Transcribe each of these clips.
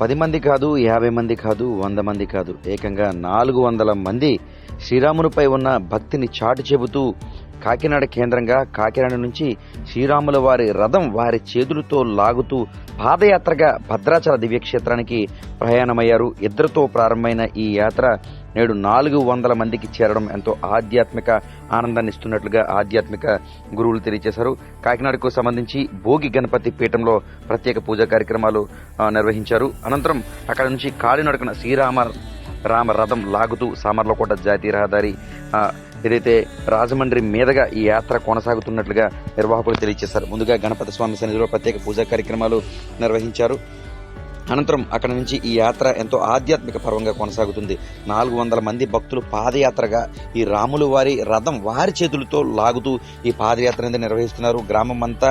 పది మంది కాదు యాభై మంది కాదు వంద మంది కాదు. ఏకంగా నాలుగు వందల మంది శ్రీరామునిపై ఉన్న భక్తిని చాటు చెబుతూ కాకినాడ కేంద్రంగా కాకినాడ నుంచి శ్రీరాముల వారి రథం వారి చేతులతో లాగుతూ పాదయాత్రగా భద్రాచల దివ్యక్షేత్రానికి ప్రయాణమయ్యారు. ఇద్దరితో ప్రారంభమైన ఈ యాత్ర నేడు నాలుగు వందల మందికి చేరడం ఎంతో ఆధ్యాత్మిక ఆనందాన్ని ఇస్తున్నట్లుగా ఆధ్యాత్మిక గురువులు తెలియజేశారు. కాకినాడకు సంబంధించి భోగి గణపతి పీఠంలో ప్రత్యేక పూజా కార్యక్రమాలు నిర్వహించారు. అనంతరం అక్కడ నుంచి కాలినడకన శ్రీరామ రామ రథం లాగుతూ సామర్లకోట జాతీయ రహదారి ఏదైతే రాజమండ్రి మీదుగా ఈ యాత్ర కొనసాగుతున్నట్లుగా నిర్వాహకులు తెలియజేశారు. ముందుగా గణపతి స్వామి సన్నిధిలో ప్రత్యేక పూజా కార్యక్రమాలు నిర్వహించారు. అనంతరం అక్కడ నుంచి ఈ యాత్ర ఎంతో ఆధ్యాత్మిక పర్వంగా కొనసాగుతుంది. నాలుగు వందల మంది భక్తులు పాదయాత్రగా ఈ రాములు వారి రథం వారి చేతులతో లాగుతూ ఈ పాదయాత్ర అనేది నిర్వహిస్తున్నారు. గ్రామం అంతా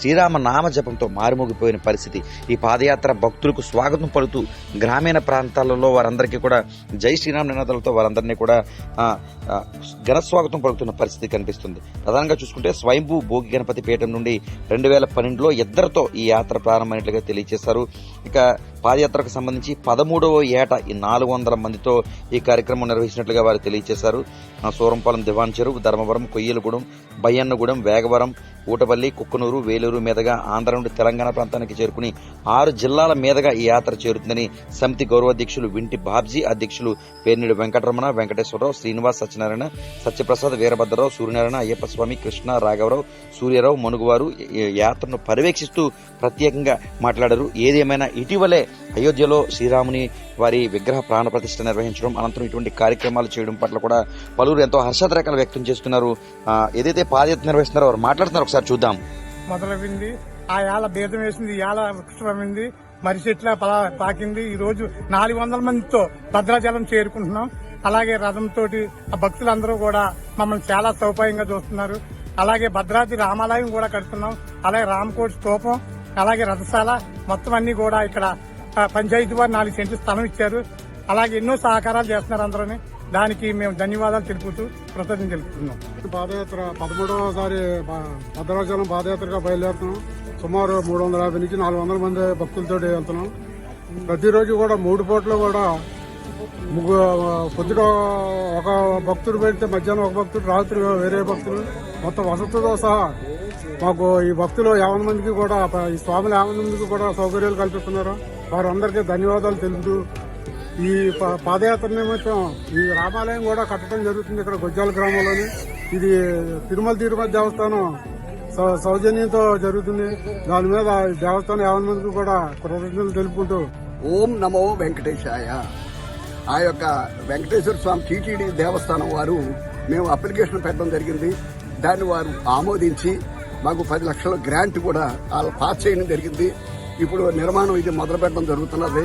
శ్రీరామ నామ జపంతో మారుమోగిపోయిన పరిస్థితి. ఈ పాదయాత్ర భక్తులకు స్వాగతం పడుతూ గ్రామీణ ప్రాంతాలలో వారందరికీ కూడా జై శ్రీరామ్ నినాదాలతో వారందరినీ కూడా ఘనస్వాగతం ఘన స్వాగతం పలుకుతున్న పరిస్థితి కనిపిస్తుంది. ప్రధానంగా చూసుకుంటే స్వయంభూ భోగి గణపతి పీఠం నుండి రెండు వేల పన్నెండులో ఇద్దరితో ఈ యాత్ర ప్రారంభమైనట్లుగా తెలియజేశారు. ఇక uh, పాదయాత్రకు సంబంధించి పదమూడవ ఏట ఈ నాలుగు వందల మందితో ఈ కార్యక్రమం నిర్వహించినట్లుగా వారు తెలియజేశారు. సూరంపాలెం దివాన్ చెరువు ధర్మవరం కొయ్యలగూడెం బయ్యన్నగూడెం వేగవరం ఊటపల్లి కుక్కనూరు వేలూరు మీదుగా ఆంధ్ర నుండి తెలంగాణ ప్రాంతానికి చేరుకుని ఆరు జిల్లాల మీదుగా ఈ యాత్ర చేరుతుందని సమితి గౌరవాధ్యక్షులు వింటి బాబ్జీ అధ్యక్షులు పేర్నిడు వెంకటరమణ వెంకటేశ్వరరావు శ్రీనివాస్ సత్యనారాయణ సత్యప్రసాద్ వీరభద్రరావు సూర్యనారాయణ అయ్యప్ప స్వామి కృష్ణ రాఘవరావు సూర్యరావు మనుగువారు ఈ యాత్రను పర్యవేక్షిస్తూ ప్రత్యేకంగా మాట్లాడారు. ఏదేమైనా ఇటీవలే అయోధ్యలో శ్రీరాముని వారి విగ్రహ ప్రాణ ప్రతిష్ఠ నిర్వహించడం అనంతరం ఇటువంటి కార్యక్రమాలు చేయడం పట్ల కూడా పలువురు ఎంతో హర్షాతిరేకాలు వ్యక్తం చేస్తున్నారు. ఏదైతే పాదయాత్ర నిర్వహిస్తున్నారో వారు మాట్లాడుతున్నారు ఒకసారి చూద్దాం. మొదలైంది ఆ యాల బీదం వేసింది యాల వృక్షమైంది మరి చెట్ల పలా- పాకింది. ఈ రోజు నాలుగు వందల మందితో భద్రాచలం చేరుకుంటున్నాం. అలాగే రథంతో ఆ భక్తులందరూ కూడా మమ్మల్ని చాలా సౌపాయంగా చూస్తున్నారు. అలాగే భద్రాద్రి రామాలయం కూడా కడుతున్నాం. అలాగే రామకోటి స్తూపం అలాగే రథశాల మొత్తం అన్ని కూడా ఇక్కడ పంచాయతీ వారు నాలుగు సెంట్లు స్థలం ఇచ్చారు. అలాగే ఎన్నో సహకారాలు చేస్తున్నారు అందరూ దానికి మేము ధన్యవాదాలు తెలుపుతూ కృతజ్ఞతలు తెలుపుతున్నాం. పాదయాత్ర పదమూడవసారి భ- భద్రాచలం పాదయాత్రగా బయలుదేరుతున్నాం. సుమారు మూడు వందల యాభై నుంచి నాలుగు వందల మంది భక్తులతో వెళ్తున్నాం. ప్రతిరోజు కూడా మూడు పూటలు కూడా ముగ్గు పొద్దుట ఒక భక్తుడు పెడితే మధ్యాహ్నం ఒక భక్తుడు రాత్రి వేరే భక్తులు మొత్తం వసతితో సహా మాకు ఈ భక్తులు యావన మందికి కూడా ఈ స్వాములు యావన మందికి కూడా సౌకర్యాలు కల్పిస్తున్నారు. వారందరికీ ధన్యవాదాలు తెలుపుతూ ఈ పాదయాత్ర నిమిత్తం ఈ రామాలయం కూడా కట్టడం జరుగుతుంది ఇక్కడ గొజ్జాల గ్రామంలోని. ఇది తిరుమల తిరుపతి దేవస్థానం సౌ- సౌజన్యంతో జరుగుతుంది. దాని మీద దేవస్థానం యావన మందికి కూడా కృతజ్ఞతలు తెలుపుకుంటూ. ఓం నమో వెంకటేశాయ. ఆ యొక్క వెంకటేశ్వర స్వామి టీటీడీ దేవస్థానం వారు మేము అప్లికేషన్ పెట్టడం జరిగింది. దాన్ని వారు ఆమోదించి మాకు పది లక్షల గ్రాంట్ కూడా వాళ్ళు పాస్ చేయడం జరిగింది. ఇప్పుడు నిర్మాణం ఇది మొదలు పెట్టడం జరుగుతున్నది.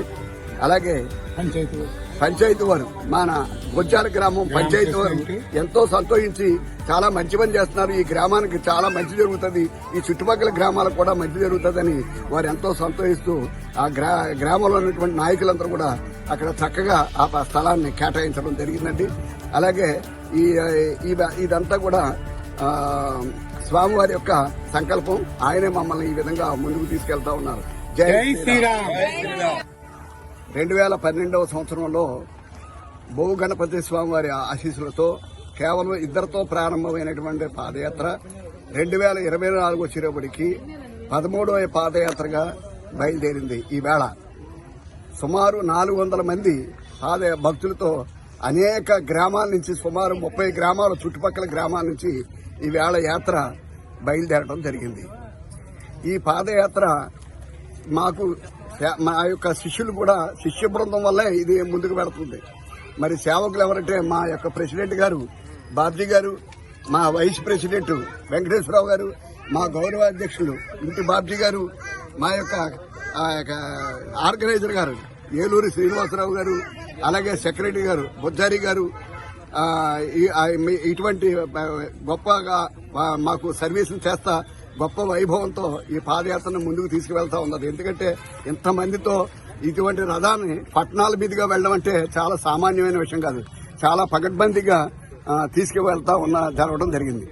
అలాగే పంచాయతీ పంచాయతీ వారు మన గొజ్జాల గ్రామం పంచాయతీ వారు ఎంతో సంతోషించి చాలా మంచి పని చేస్తున్నారు. ఈ గ్రామానికి చాలా మంచి జరుగుతుంది. ఈ చుట్టుపక్కల గ్రామాలకు కూడా మంచి జరుగుతుందని వారు ఎంతో సంతోషిస్తూ ఆ గ్రా గ్రామంలో ఉన్నటువంటి నాయకులందరూ కూడా అక్కడ చక్కగా ఆ స్థలాన్ని కేటాయించడం జరిగిందండి. అలాగే ఈ ఇదంతా కూడా స్వామివారి యొక్క సంకల్పం ఆయనే మమ్మల్ని ఈ విధంగా ముందుకు తీసుకెళ్తా ఉన్నారు. జై జై శ్రీరామ్. రెండు వేల పన్నెండవ సంవత్సరంలో భూ గణపతి స్వామి వారి ఆశీస్సులతో కేవలం ఇద్దరితో ప్రారంభమైనటువంటి పాదయాత్ర రెండు వేల ఇరవై నాలుగు వచ్చేటప్పటికి పదమూడవ పాదయాత్రగా బయలుదేరింది ఈ వేళ. సుమారు నాలుగు వందల మంది పాద భక్తులతో అనేక గ్రామాల నుంచి సుమారు ముప్పై గ్రామాల చుట్టుపక్కల గ్రామాల నుంచి ఈ వేళ యాత్ర బయలుదేరడం జరిగింది. ఈ పాదయాత్ర మాకు మా యొక్క శిష్యులు కూడా శిష్య బృందం వల్లే ఇది ముందుకు పెడుతుంది. మరి సేవకులు ఎవరంటే మా యొక్క ప్రెసిడెంట్ గారు బాబ్జీ గారు మా వైస్ ప్రెసిడెంట్ వెంకటేశ్వరరావు గారు మా గౌరవ అధ్యక్షులు ఇంటి బాబ్జీ గారు మా యొక్క ఆ యొక్క ఆర్గనైజర్ గారు ఏలూరి శ్రీనివాసరావు గారు అలాగే సెక్రటరీ గారు బుద్ధారి గారు ఇటువంటి గొప్పగా మాకు సర్వీసులు చేస్తా గొప్ప వైభవంతో ఈ పాదయాత్రను ముందుకు తీసుకువెళ్తా ఉన్నది. ఎందుకంటే ఇంతమందితో ఇటువంటి రథాన్ని పట్టణాల మీదుగా వెళ్ళడం అంటే చాలా సామాన్యమైన విషయం కాదు. చాలా పగడ్బందీగా తీసుకువెళ్తా ఉన్న జరగడం జరిగింది.